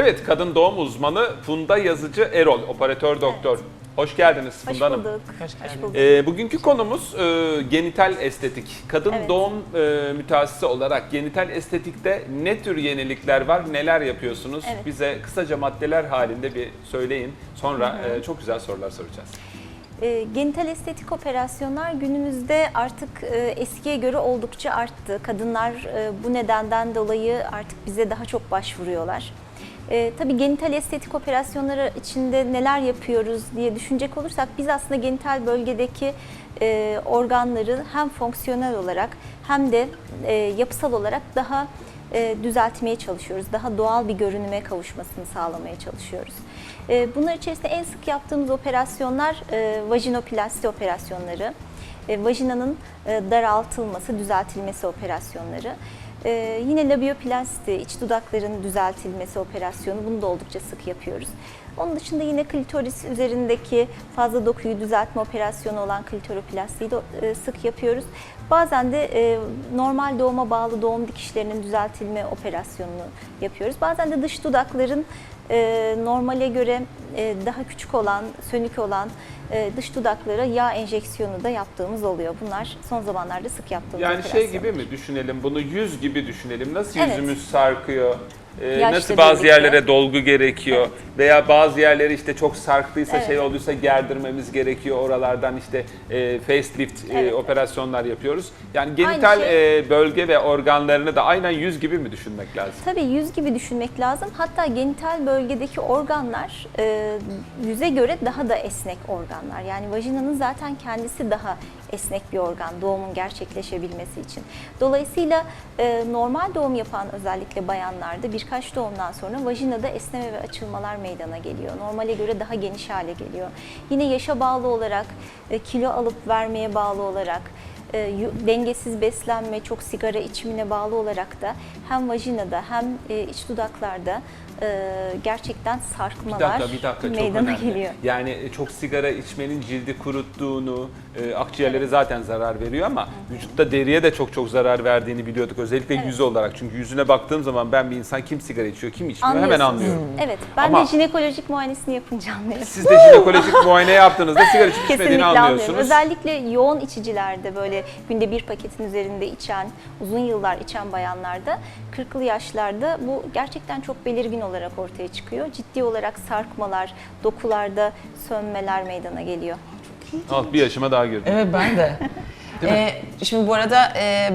Evet, kadın doğum uzmanı Funda Yazıcı Erol, operatör doktor. Hoş geldiniz Hoş Funda Hanım. bulduk. Hoş bulduk. Ee, bugünkü konumuz e, genital estetik. Kadın Evet. doğum e, mütehassısı olarak genital estetikte ne tür yenilikler var, neler yapıyorsunuz? Evet. Bize kısaca maddeler halinde bir söyleyin. Sonra e, çok güzel sorular soracağız. E, genital estetik operasyonlar günümüzde artık e, eskiye göre oldukça arttı. Kadınlar e, bu nedenden dolayı artık bize daha çok başvuruyorlar. E, tabii genital estetik operasyonları içinde neler yapıyoruz diye düşünecek olursak biz aslında genital bölgedeki e, organları hem fonksiyonel olarak hem de e, yapısal olarak daha e, düzeltmeye çalışıyoruz. Daha doğal bir görünüme kavuşmasını sağlamaya çalışıyoruz. E, bunlar içerisinde en sık yaptığımız operasyonlar e, vajinoplasti operasyonları, e, vajinanın e, daraltılması, düzeltilmesi operasyonları. E, yine labioplasti, iç dudakların düzeltilmesi operasyonu bunu da oldukça sık yapıyoruz. Onun dışında yine klitoris üzerindeki fazla dokuyu düzeltme operasyonu olan klitoroplastiyi de sık yapıyoruz. Bazen de e, normal doğuma bağlı doğum dikişlerinin düzeltilme operasyonunu yapıyoruz. Bazen de dış dudakların e, normale göre e, daha küçük olan, sönük olan e, dış dudaklara yağ enjeksiyonu da yaptığımız oluyor. Bunlar son zamanlarda sık yaptığımız Yani şey gibi mi düşünelim bunu yüz gibi düşünelim. Nasıl Evet. yüzümüz sarkıyor? E, Yaşla nasıl bazı birlikte. yerlere dolgu gerekiyor veya bazı yerleri işte çok sarktıysa Evet. şey olduysa gerdirmememiz gerekiyor oralardan işte e, facelift e, Evet. operasyonlar yapıyoruz. Yani genital şey. e, bölge ve organlarını da aynen yüz gibi mi düşünmek lazım? Tabii yüz gibi düşünmek lazım. Hatta genital bölgedeki organlar e, yüze göre daha da esnek organlar. Yani vajinanın zaten kendisi daha esnek bir organ doğumun gerçekleşebilmesi için. Dolayısıyla e, normal doğum yapan özellikle bayanlarda birkaç doğumdan sonra vajinada esneme ve açılmalar meydana geliyor. Normale göre daha geniş hale geliyor. Yine yaşa bağlı olarak, e, kilo alıp vermeye bağlı olarak e, dengesiz beslenme, çok sigara içimine bağlı olarak da hem vajinada hem e, iç dudaklarda e, gerçekten Bir sarkmalar dakika bir dakika çok meydana önemli. geliyor. Yani e, çok sigara içmenin cildi kuruttuğunu, e, akciğerlere zaten zarar veriyor ama vücutta deriye de çok çok zarar verdiğini biliyorduk. Özellikle Evet. yüzü olarak. Çünkü yüzüne baktığım zaman ben bir insan kim sigara içiyor, kim içmiyor hemen Anlıyorsunuz. anlıyorum. Evet, ben Ama- de jinekolojik muayenesini yapınca anlıyorum. Siz de jinekolojik muayene yaptığınızda sigara içip içmediğini Kesinlikle anlıyorum. anlıyorsunuz. Özellikle yoğun içicilerde böyle günde bir paketin üzerinde içen, uzun yıllar içen bayanlarda 40'lı yaşlarda bu gerçekten çok belirgin olarak ortaya çıkıyor. Ciddi olarak sarkmalar, dokularda sönmeler meydana geliyor. Al bir yaşıma daha girdim. Evet ben de. Ee, şimdi bu arada e,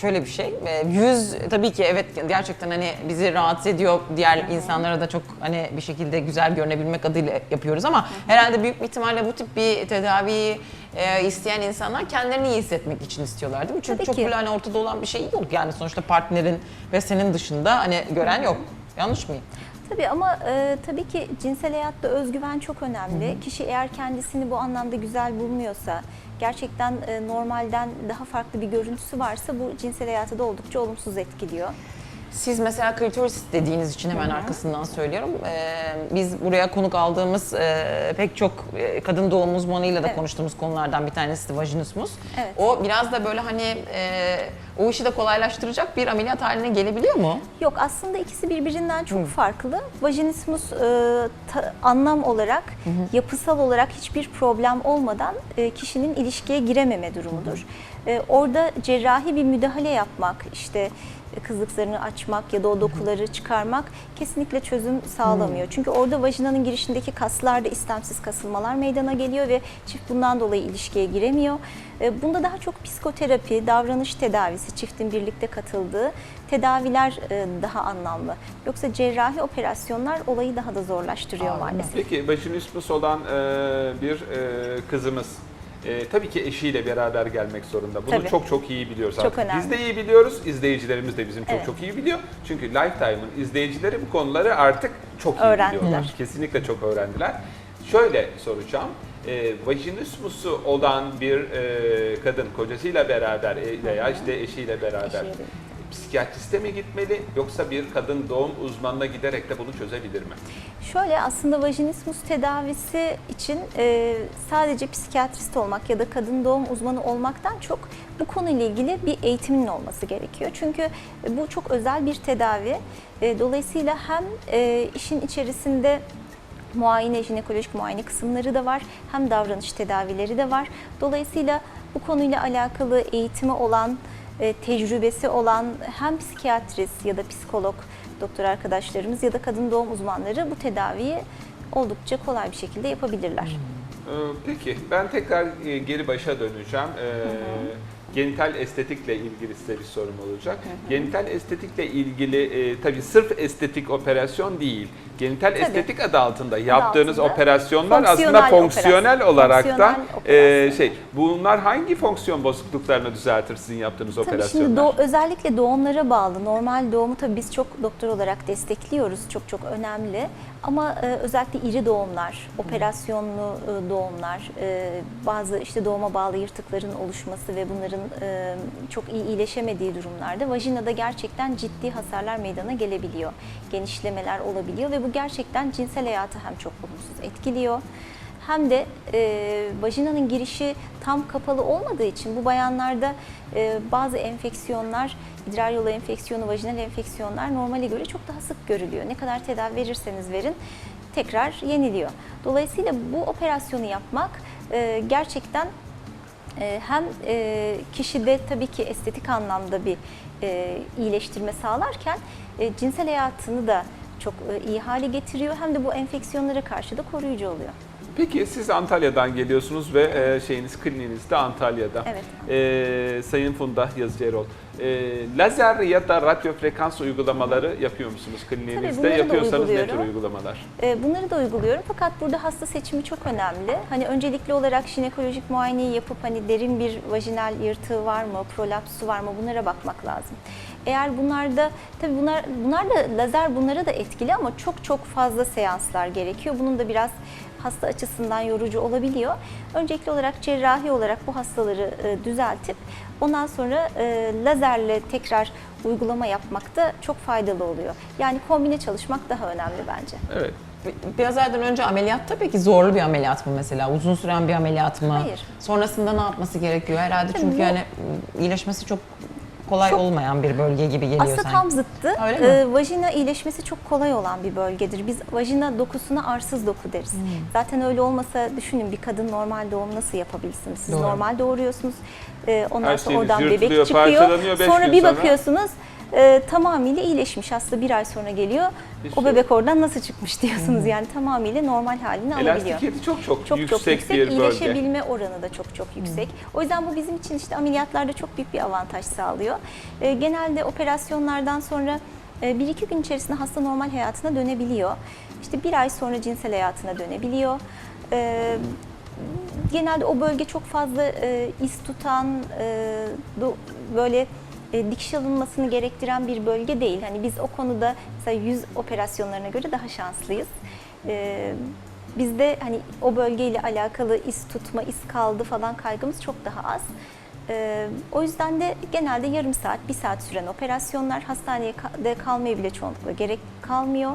şöyle bir şey, e, yüz tabii ki evet gerçekten hani bizi rahatsız ediyor, diğer insanlara da çok hani bir şekilde güzel görünebilmek adıyla yapıyoruz ama herhalde büyük bir ihtimalle bu tip bir tedaviyi e, isteyen insanlar kendilerini iyi hissetmek için istiyorlar değil mi? Çünkü Tabii çok ki. böyle hani ortada olan bir şey yok yani sonuçta partnerin ve senin dışında hani gören yok. Yanlış mıyım? Tabii ama e, tabii ki cinsel hayatta özgüven çok önemli. Kişi eğer kendisini bu anlamda güzel bulmuyorsa, gerçekten e, normalden daha farklı bir görüntüsü varsa bu cinsel hayatı da oldukça olumsuz etkiliyor. Siz mesela klitoris dediğiniz için hemen arkasından söylüyorum. Ee, biz buraya konuk aldığımız e, pek çok e, kadın doğum uzmanıyla da Evet. konuştuğumuz konulardan bir tanesi de vajinismus. Evet. O biraz da böyle hani e, o işi de kolaylaştıracak bir ameliyat haline gelebiliyor mu? Yok aslında ikisi birbirinden çok farklı. Vajinismus e, ta- anlam olarak, yapısal olarak hiçbir problem olmadan e, kişinin ilişkiye girememe durumudur. E, orada cerrahi bir müdahale yapmak, işte kızlıklarını açmak ya da o dokuları çıkarmak kesinlikle çözüm sağlamıyor. Çünkü orada vajinanın girişindeki kaslarda istemsiz kasılmalar meydana geliyor ve çift bundan dolayı ilişkiye giremiyor. E, Bunda daha çok psikoterapi, davranış tedavisi, çiftin birlikte katıldığı tedaviler e, daha anlamlı. Yoksa cerrahi operasyonlar olayı daha da zorlaştırıyor Anladım. maalesef. Peki vajinismus olan e, bir e, kızımız e, tabii ki eşiyle beraber gelmek zorunda. Bunu Tabii. çok çok iyi biliyoruz Çok artık. önemli. Biz de iyi biliyoruz, izleyicilerimiz de bizim çok Evet. çok iyi biliyor. Çünkü Lifetime'ın izleyicileri bu konuları artık çok iyi Öğrendiler. biliyorlar. Kesinlikle çok öğrendiler. Şöyle soracağım. E, vajinismusu olan bir e, kadın kocasıyla beraber e, veya işte eşiyle beraber Eşiyle psikiyatriste mi gitmeli yoksa bir kadın doğum uzmanına giderek de bunu çözebilir mi? Şöyle aslında vajinismus tedavisi için e, sadece psikiyatrist olmak ya da kadın doğum uzmanı olmaktan çok bu konuyla ilgili bir eğitimin olması gerekiyor. Çünkü bu çok özel bir tedavi. E, dolayısıyla hem e, işin içerisinde muayene, jinekolojik muayene kısımları da var. Hem davranış tedavileri de var. Dolayısıyla bu konuyla alakalı eğitimi olan, e, tecrübesi olan hem psikiyatrist ya da psikolog doktor arkadaşlarımız ya da kadın doğum uzmanları bu tedaviyi oldukça kolay bir şekilde yapabilirler. Ee, Peki ben tekrar e, geri başa döneceğim. Ee, Genital estetikle ilgili size bir sorum olacak. Genital estetikle ilgili e, tabii sırf estetik operasyon değil. Genital estetik adı altında yaptığınız altında operasyonlar aslında fonksiyonel fonksiyonel operasyon. olarak da Fonksiyonel e, operasyon. şey bunlar hangi fonksiyon bozukluklarını düzeltir sizin yaptığınız Tabii operasyonlar? şimdi doğ- özellikle doğumlara bağlı. Normal doğumu tabii biz çok doktor olarak destekliyoruz. Çok çok önemli. Ama e, özellikle iri doğumlar, operasyonlu e, doğumlar, e, bazı işte doğuma bağlı yırtıkların oluşması ve bunların e, çok iyi iyileşemediği durumlarda vajinada gerçekten ciddi hasarlar meydana gelebiliyor. Genişlemeler olabiliyor ve bu gerçekten cinsel hayatı hem çok olumsuz etkiliyor hem de e, vajinanın girişi tam kapalı olmadığı için bu bayanlarda e, bazı enfeksiyonlar, idrar yolu enfeksiyonu, vajinal enfeksiyonlar normale göre çok daha sık görülüyor. Ne kadar tedavi verirseniz verin tekrar yeniliyor. Dolayısıyla bu operasyonu yapmak e, gerçekten e, hem e, kişide tabii ki estetik anlamda bir e, iyileştirme sağlarken cinsel hayatını da çok iyi hale getiriyor hem de bu enfeksiyonlara karşı da koruyucu oluyor. Peki siz Antalya'dan geliyorsunuz ve e, şeyiniz kliniğiniz de Antalya'da. Evet. E, Sayın Funda Yazıcı Erol. E, lazer ya da radyo frekans uygulamaları yapıyor musunuz kliniğinizde? da Yapıyorsanız ne tür uygulamalar? E, Bunları da uyguluyorum fakat burada hasta seçimi çok önemli. Hani öncelikli olarak jinekolojik muayeneyi yapıp hani derin bir vajinal yırtığı var mı, prolapsu var mı bunlara bakmak lazım. Eğer bunlarda tabii bunlar bunlar da lazer bunlara da etkili ama çok çok fazla seanslar gerekiyor. Bunun da biraz hasta açısından yorucu olabiliyor. Öncelikli olarak cerrahi olarak bu hastaları e, düzeltip ondan sonra e, lazerle tekrar uygulama yapmak da çok faydalı oluyor. Yani kombine çalışmak daha önemli bence. Evet. Biraz aydan önce ameliyatta peki zorlu bir ameliyat mı mesela? Uzun süren bir ameliyat mı? Hayır. Sonrasında ne yapması gerekiyor? Herhalde Tabii çünkü bu- yani iyileşmesi çok kolay Çok- olmayan bir bölge gibi geliyor Aslında sanki. tam zıttı. Öyle mi? Ee, vajina iyileşmesi çok kolay olan bir bölgedir. Biz vajina dokusuna arsız doku deriz. Hmm. Zaten öyle olmasa düşünün bir kadın normal doğum nasıl yapabilsin? Siz Doğru. normal doğuruyorsunuz. Ee, ondan Her sonra şeyiniz oradan bebek çıkıyor. Sonra bir sonra- bakıyorsunuz e, tamamıyla iyileşmiş. Hasta bir ay sonra geliyor. Bir o şey bebek oradan nasıl çıkmış diyorsunuz. Yani tamamıyla normal halini alabiliyor. Elastikiyeti çok çok, çok yüksek, çok yüksek, bir bölge. iyileşebilme oranı da çok çok yüksek. O yüzden bu bizim için işte ameliyatlarda çok büyük bir avantaj sağlıyor. Ee, genelde operasyonlardan sonra e, bir iki gün içerisinde hasta normal hayatına dönebiliyor. İşte bir ay sonra cinsel hayatına dönebiliyor. Ee, genelde o bölge çok fazla e, iz tutan, e, böyle e, dikiş alınmasını gerektiren bir bölge değil. Hani biz o konuda mesela yüz operasyonlarına göre daha şanslıyız. E, bizde hani o bölgeyle alakalı iz tutma, iz kaldı falan kaygımız çok daha az. E, o yüzden de genelde yarım saat, bir saat süren operasyonlar hastaneye ka- de kalmaya bile çoğunlukla gerek kalmıyor.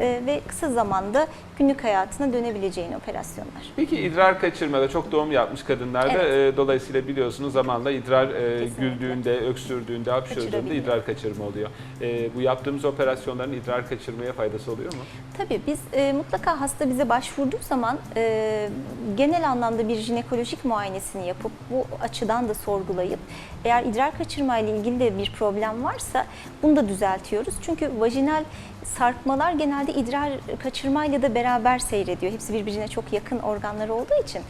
E, ve kısa zamanda günlük hayatına dönebileceğin operasyonlar. Peki idrar kaçırmada çok doğum yapmış kadınlarda e, dolayısıyla biliyorsunuz zamanla idrar e, Kesinlikle. güldüğünde, öksürdüğünde, hapşırdığında idrar kaçırma oluyor. E, bu yaptığımız operasyonların idrar kaçırmaya faydası oluyor mu? Tabii biz e, mutlaka hasta bize başvurduğu zaman e, genel anlamda bir jinekolojik muayenesini yapıp bu açıdan da sorgulayıp eğer idrar kaçırma ile ilgili de bir problem varsa bunu da düzeltiyoruz. Çünkü vajinal sarkmalar genelde idrar kaçırmayla da beraber seyrediyor. Hepsi birbirine çok yakın organlar olduğu için.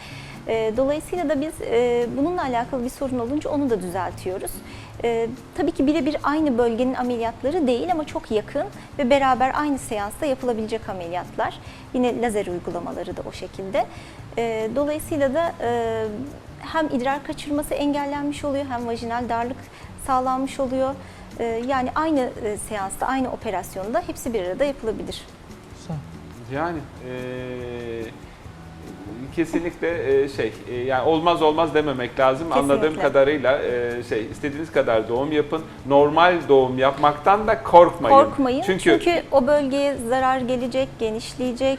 E, dolayısıyla da biz e, bununla alakalı bir sorun olunca onu da düzeltiyoruz. E, tabii ki birebir aynı bölgenin ameliyatları değil ama çok yakın ve beraber aynı seansta yapılabilecek ameliyatlar. Yine lazer uygulamaları da o şekilde. E, dolayısıyla da e, hem idrar kaçırması engellenmiş oluyor hem vajinal darlık sağlanmış oluyor. E, yani aynı e, seansta, aynı operasyonda hepsi bir arada yapılabilir. Yani e, kesinlikle e, şey e, yani olmaz olmaz dememek lazım. Anladığım Kesinlikle. kadarıyla e, şey istediğiniz kadar doğum yapın. Normal doğum yapmaktan da korkmayın. Korkmayın Çünkü, çünkü, o bölgeye zarar gelecek, genişleyecek,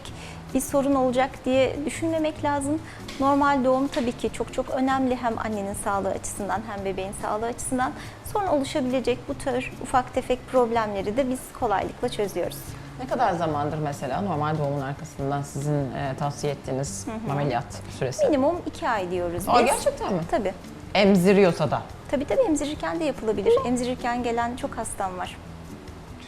bir sorun olacak diye düşünmemek lazım. Normal doğum tabii ki çok çok önemli hem annenin sağlığı açısından hem bebeğin sağlığı açısından. Sonra oluşabilecek bu tür ufak tefek problemleri de biz kolaylıkla çözüyoruz. Ne kadar zamandır mesela normal doğumun arkasından sizin e, tavsiye ettiğiniz ameliyat süresi? Minimum iki ay diyoruz biz. Aa, gerçekten mi? Tabii. Emziriyorsa da. Tabii tabii emzirirken de yapılabilir. Emzirirken gelen çok hastam var.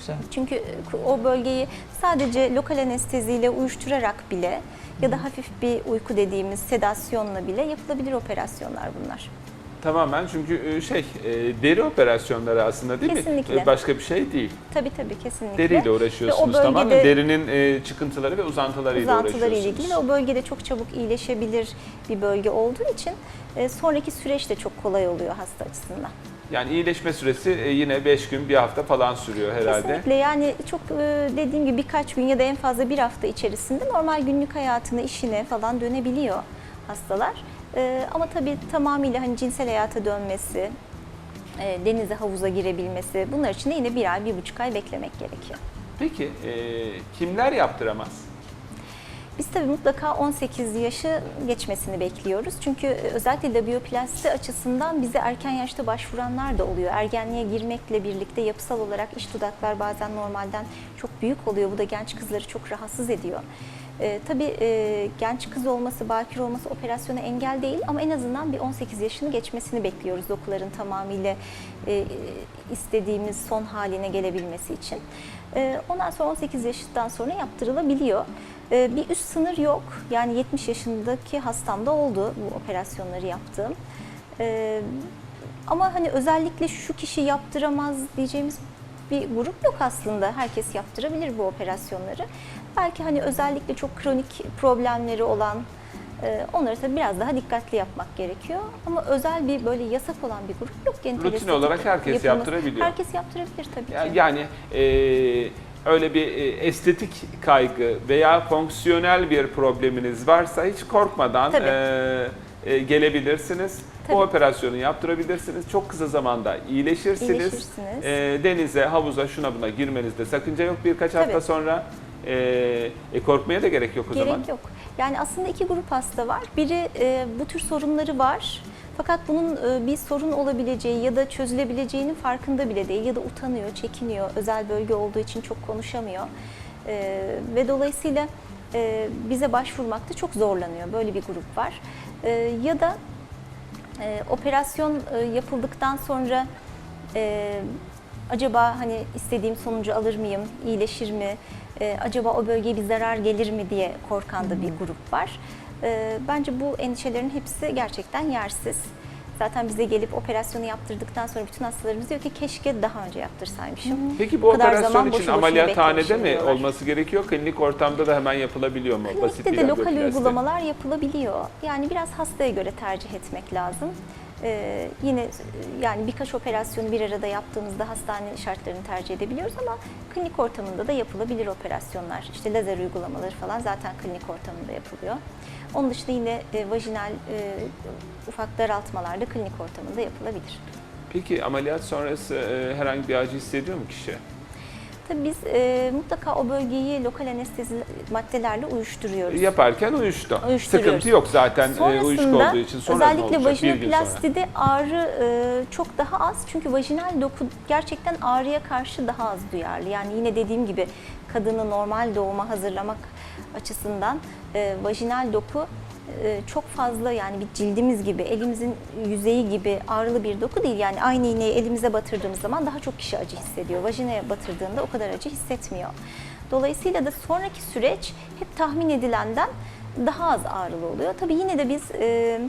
Güzel. Çünkü o bölgeyi sadece lokal anesteziyle uyuşturarak bile ya da hafif bir uyku dediğimiz sedasyonla bile yapılabilir operasyonlar bunlar. tamamen çünkü e, şey e, deri operasyonları aslında değil mi? Kesinlikle. E, Başka bir şey değil. Tabii tabii kesinlikle. Deriyle uğraşıyorsunuz o tamamen. bölgede- Derinin e, çıkıntıları ve uzantılarıyla uzantıları uğraşıyorsunuz. ilgili ve o bölgede çok çabuk iyileşebilir bir bölge olduğu için e, sonraki süreç de çok kolay oluyor hasta açısından. Yani iyileşme süresi e, yine 5 gün, bir hafta falan sürüyor herhalde. Kesinlikle yani çok e, dediğim gibi birkaç gün ya da en fazla bir hafta içerisinde normal günlük hayatına, işine falan dönebiliyor hastalar. E, Ama tabii tamamıyla hani cinsel hayata dönmesi, denize havuza girebilmesi bunlar için de yine bir ay, bir buçuk ay beklemek gerekiyor. Peki kimler yaptıramaz? Biz tabii mutlaka 18 yaşı geçmesini bekliyoruz. Çünkü özellikle labioplasti açısından bize erken yaşta başvuranlar da oluyor. Ergenliğe girmekle birlikte yapısal olarak iç dudaklar bazen normalden çok büyük oluyor. Bu da genç kızları çok rahatsız ediyor. Ee, tabii e, genç kız olması, bakir olması operasyona engel değil ama en azından bir 18 yaşını geçmesini bekliyoruz dokuların tamamıyla e, istediğimiz son haline gelebilmesi için. E, ondan sonra 18 yaşından sonra yaptırılabiliyor. E, bir üst sınır yok. Yani 70 yaşındaki hastamda oldu bu operasyonları yaptığım. E, ama hani özellikle şu kişi yaptıramaz diyeceğimiz bir grup yok aslında. Herkes yaptırabilir bu operasyonları. Belki hani özellikle çok kronik problemleri olan e, onları tabii biraz daha dikkatli yapmak gerekiyor. Ama özel bir böyle yasak olan bir grup yok. Rutin olarak herkes yapılması- yaptırabiliyor. Herkes yaptırabilir tabii ki. Yani e, öyle bir e, estetik kaygı veya fonksiyonel bir probleminiz varsa hiç korkmadan e, e, gelebilirsiniz. Tabii. Bu operasyonu yaptırabilirsiniz. Çok kısa zamanda iyileşirsiniz. İyileşirsiniz. E, denize, havuza, şuna buna girmenizde sakınca yok birkaç hafta Tabii. sonra. E, e, korkmaya da gerek yok o Gerek zaman. yok. Yani aslında iki grup hasta var. Biri e, bu tür sorunları var. Fakat bunun e, bir sorun olabileceği ya da çözülebileceğinin farkında bile değil ya da utanıyor, çekiniyor. Özel bölge olduğu için çok konuşamıyor. E, ve dolayısıyla e, bize başvurmakta çok zorlanıyor. Böyle bir grup var. Ya da operasyon yapıldıktan sonra acaba hani istediğim sonucu alır mıyım, iyileşir mi, acaba o bölgeye bir zarar gelir mi diye korkan da bir grup var. E, bence bu endişelerin hepsi gerçekten yersiz. Zaten bize gelip operasyonu yaptırdıktan sonra bütün hastalarımız diyor ki keşke daha önce yaptırsaymışım. Peki bu kadar operasyon zaman için boşu ameliyathanede mi diyorlar. olması gerekiyor? Klinik ortamda da hemen yapılabiliyor mu? Basit Klinikte bir de lokal uygulamalar yapılabiliyor. Yani biraz hastaya göre tercih etmek lazım. Ee, yine e, yani birkaç operasyonu bir arada yaptığımızda hastane şartlarını tercih edebiliyoruz ama klinik ortamında da yapılabilir operasyonlar. İşte lazer uygulamaları falan zaten klinik ortamında yapılıyor. Onun dışında yine e, vajinal e, ufak daraltmalar da klinik ortamında yapılabilir. Peki ameliyat sonrası e, herhangi bir acı hissediyor mu kişi? Tabii biz e, mutlaka o bölgeyi lokal anestezi maddelerle uyuşturuyoruz. Yaparken uyuştu. Uyuşturuyoruz. Sıkıntı yok zaten e, uyuşuk Sonrasında olduğu için. Sonra ne özellikle olacak? Bir gün sonra. vajinoplastide ağrı e, çok daha az çünkü vajinal doku gerçekten ağrıya karşı daha az duyarlı. Yani yine dediğim gibi kadını normal doğuma hazırlamak açısından e, vajinal doku çok fazla yani bir cildimiz gibi, elimizin yüzeyi gibi ağrılı bir doku değil. Yani aynı iğneyi elimize batırdığımız zaman daha çok kişi acı hissediyor. Vajinaya batırdığında o kadar acı hissetmiyor. Dolayısıyla da sonraki süreç hep tahmin edilenden daha az ağrılı oluyor. Tabii yine de biz e,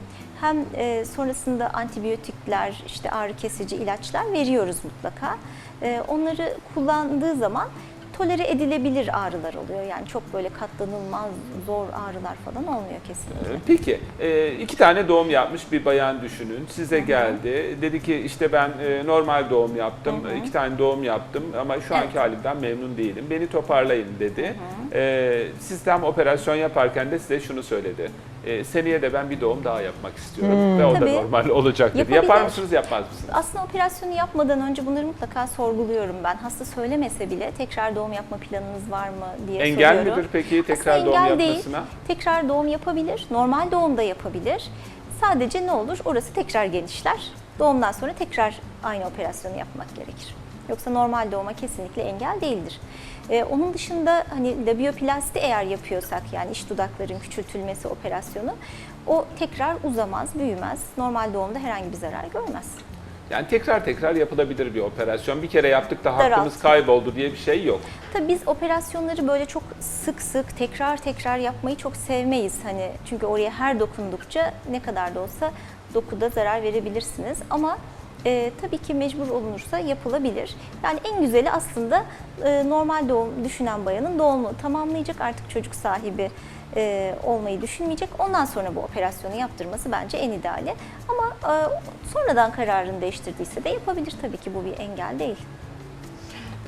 hem e, sonrasında antibiyotikler, işte ağrı kesici ilaçlar veriyoruz mutlaka. E, onları kullandığı zaman tolere edilebilir ağrılar oluyor. Yani çok böyle katlanılmaz zor ağrılar falan olmuyor kesinlikle. Ee, Peki, e, iki tane doğum yapmış bir bayan düşünün. Size geldi. Dedi ki işte ben e, normal doğum yaptım, iki tane doğum yaptım ama şu anki Evet. halimden memnun değilim. Beni toparlayın dedi. Ee, Siz tam operasyon yaparken de size şunu söyledi. E, Seneye de ben bir doğum daha yapmak istiyorum ve o da Tabii. normal olacak dedi. Yapabilir. Yapar mısınız, yapmaz mısınız? Aslında operasyonu yapmadan önce bunları mutlaka sorguluyorum ben. Hasta söylemese bile tekrar doğum yapma planınız var mı diye Engel soruyorum. midir peki tekrar Aslında doğum engel değil. yapmasına? Tekrar doğum yapabilir, normal doğum da yapabilir. Sadece ne olur? Orası tekrar genişler. Doğumdan sonra tekrar aynı operasyonu yapmak gerekir. Yoksa normal doğuma kesinlikle engel değildir. Ee, onun dışında hani labioplasti eğer yapıyorsak yani iç dudakların küçültülmesi operasyonu o tekrar uzamaz, büyümez. Normal doğumda herhangi bir zarar görmez. Yani tekrar tekrar yapılabilir bir operasyon. Bir kere yaptık da hakkımız Daraltma. kayboldu diye bir şey yok. Tabii biz operasyonları böyle çok sık sık tekrar tekrar yapmayı çok sevmeyiz. Hani çünkü oraya her dokundukça ne kadar da olsa dokuda zarar verebilirsiniz. Ama e, tabii ki mecbur olunursa yapılabilir. Yani en güzeli aslında e, normal doğum düşünen bayanın doğumu tamamlayacak artık çocuk sahibi e, olmayı düşünmeyecek. Ondan sonra bu operasyonu yaptırması bence en ideali. Ama e, sonradan kararını değiştirdiyse de yapabilir tabii ki bu bir engel değil.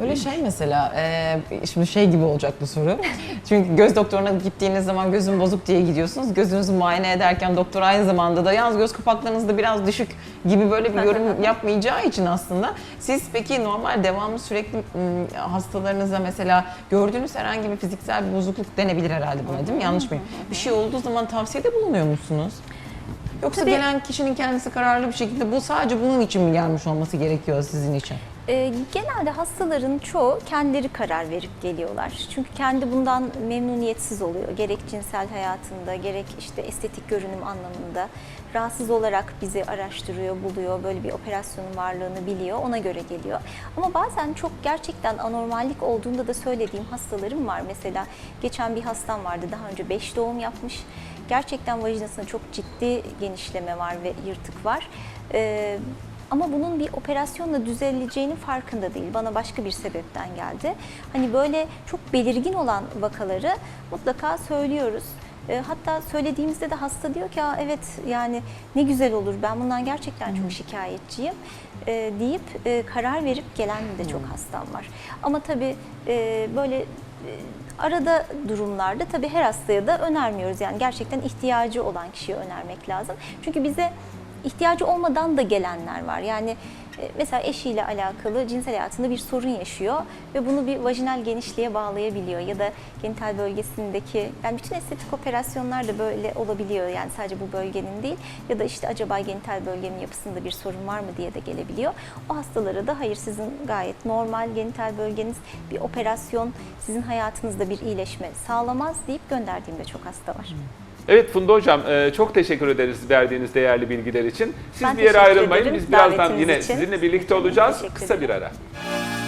Böyle şey mesela, e, şimdi şey gibi olacak bu soru. Çünkü göz doktoruna gittiğiniz zaman gözün bozuk diye gidiyorsunuz. Gözünüzü muayene ederken doktor aynı zamanda da yalnız göz kapaklarınız da biraz düşük gibi böyle bir yorum yapmayacağı için aslında siz peki normal devamlı sürekli m, hastalarınızda mesela gördüğünüz herhangi bir fiziksel bir bozukluk denebilir herhalde buna değil mi? Yanlış mıyım? Bir şey olduğu zaman tavsiyede bulunuyor musunuz? Yoksa Tabii. gelen kişinin kendisi kararlı bir şekilde bu sadece bunun için mi gelmiş olması gerekiyor sizin için? Ee, genelde hastaların çoğu kendileri karar verip geliyorlar. Çünkü kendi bundan memnuniyetsiz oluyor. Gerek cinsel hayatında, gerek işte estetik görünüm anlamında. Rahatsız olarak bizi araştırıyor, buluyor, böyle bir operasyonun varlığını biliyor, ona göre geliyor. Ama bazen çok gerçekten anormallik olduğunda da söylediğim hastalarım var. Mesela geçen bir hastam vardı, daha önce 5 doğum yapmış. Gerçekten vajinasında çok ciddi genişleme var ve yırtık var. Ee, ama bunun bir operasyonla düzeleceğinin farkında değil. Bana başka bir sebepten geldi. Hani böyle çok belirgin olan vakaları mutlaka söylüyoruz. E, Hatta söylediğimizde de hasta diyor ki Aa, evet yani ne güzel olur ben bundan gerçekten çok şikayetçiyim e, deyip e, karar verip gelen de çok hastam var. Ama tabii böyle arada durumlarda tabii her hastaya da önermiyoruz. Yani gerçekten ihtiyacı olan kişiye önermek lazım. Çünkü bize ihtiyacı olmadan da gelenler var. Yani e, mesela eşiyle alakalı cinsel hayatında bir sorun yaşıyor ve bunu bir vajinal genişliğe bağlayabiliyor ya da genital bölgesindeki yani bütün estetik operasyonlar da böyle olabiliyor yani sadece bu bölgenin değil ya da işte acaba genital bölgemin yapısında bir sorun var mı diye de gelebiliyor. O hastalara da hayır sizin gayet normal genital bölgeniz bir operasyon sizin hayatınızda bir iyileşme sağlamaz deyip gönderdiğimde çok hasta var. Evet Funda Hocam e, çok teşekkür ederiz verdiğiniz değerli bilgiler için. Siz Ben bir yere ayrılmayın. ederim Biz birazdan yine için. sizinle birlikte olacağız. Kısa bir ara.